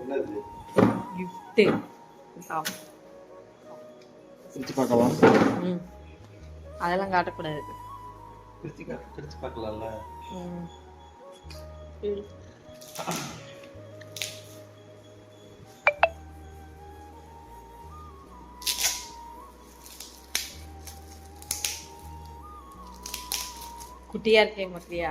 என்னது? கிஃப்ட்டு பிரிச்சு பார்க்கலாம். ம். அதெல்லாம் காட்டக்கூடாது. பிரிச்சு பார்க்கலாம்ல? ம். குட்டியா இருக்கேன் மத்தியா?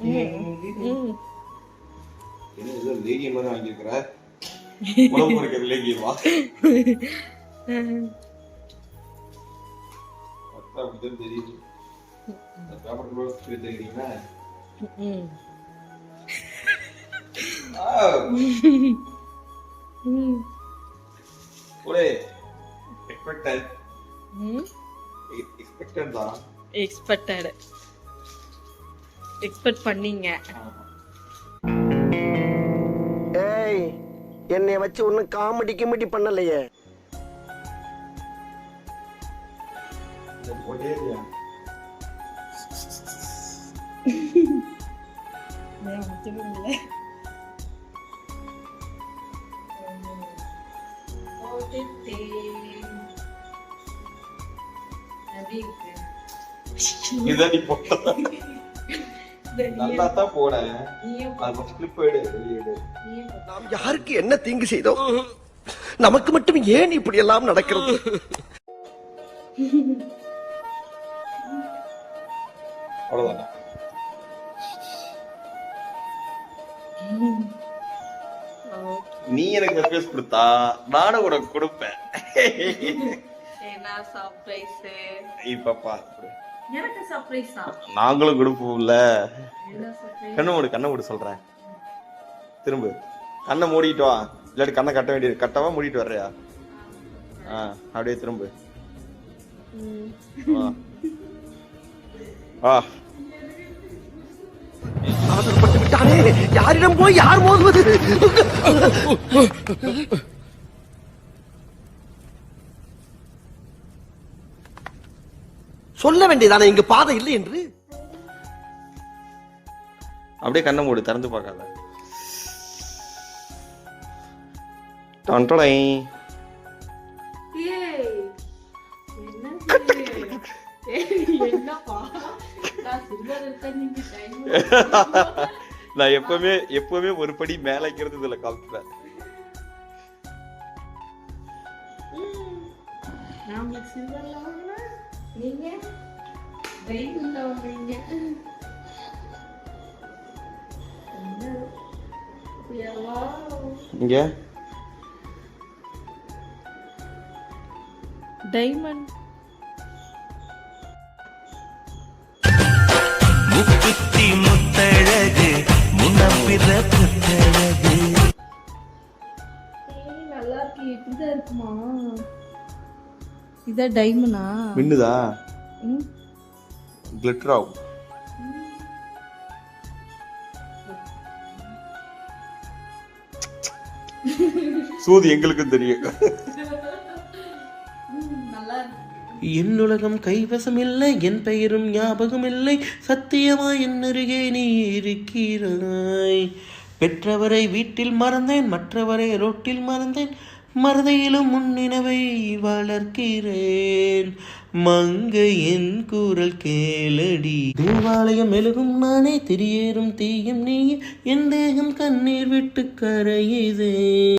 என்ன ஏதோ லேகியம் மாதிரி வாங்கியிருக்கிற? உடம்பு இருக்கிற லேகியமா? அதான் அப்படிதான் தெரியுது. அந்த பேப்பர் கூட தெரியுங்களா ம். ம். ஒரே எக்ஸ்பெக்டட் ம். எக்ஸ்பெக்டட் தான். எக்ஸ்பெக்டட் எக்ஸ்பெக்ட் பண்ணீங்க. ஏய் என்னைய வச்சு ஒன்னும் காமெடி கிமெடி பண்ணலையே. இதான் நீ போட்ட நல்லா தான் நாம் யாருக்கு என்ன தீங்கு செய்தோம்? நமக்கு மட்டும் ஏன் இப்படி எல்லாம் நடக்கிறது? அவ்வளவுதானே? நீ எனக்கு சர்ப்ரைஸ் கொடுத்தா நானும் உனக்கு கொடுப்பேன். இப்ப பாரு. எனக்கு சர்ப்ரைஸ் தான் நாங்களும் கொடுப்போம்ல கண்ணு மூடு கண்ணை மூடு சொல்றேன். திரும்ப. கண்ணை மூடிட்டு வா. இல்லாட்டி கண்ணை கட்ட வேண்டியது கட்டவா மூடிட்டு வர்றியா? ஆ அப்படியே திரும்ப. வா. ஆதரப்பட்டு விட்டானே யாரிடம் போய் யார் மோதுவது? சொல்ல வேண்டியதானே? இங்கு பாதை இல்லை என்று. அப்படியே கண்ணை மூடு திறந்து பார்க்காத. என்னப்பா? நான் எப்பவுமே எப்பவுமே ஒரு படி மேல இருக்கிறது இதுல காமிப்பேன் வாங்கினேன் நீங்க? என்ன? எவ்வளோ இங்க? டைமண்ட். முக்குத்தி முத்தழகு முன்னப்பிற புத்தழகு நல்லா இருக்கு இப்படிதான் இருக்குமா? இதான் டைமண்டா மின்னுதா? கிளிட்டர் ஆகும். சூது எங்களுக்கும் தெரியும். என்னுலகம் கைவசம் இல்லை என் பெயரும் ஞாபகம் இல்லை சத்தியமா என் அருகே நீ இருக்கிறாய். பெற்றவரை வீட்டில் மறந்தேன் மற்றவரை ரோட்டில் மறந்தேன் மறதையிலும் முன்னினவை வளர்க்கிறேன். மங்கையின் குரல் கேளடி. தேவாலயம் மெழுகும் நானே திரியேறும் தீயும் நீ என் தேகம் கண்ணீர் விட்டு கரையுதே.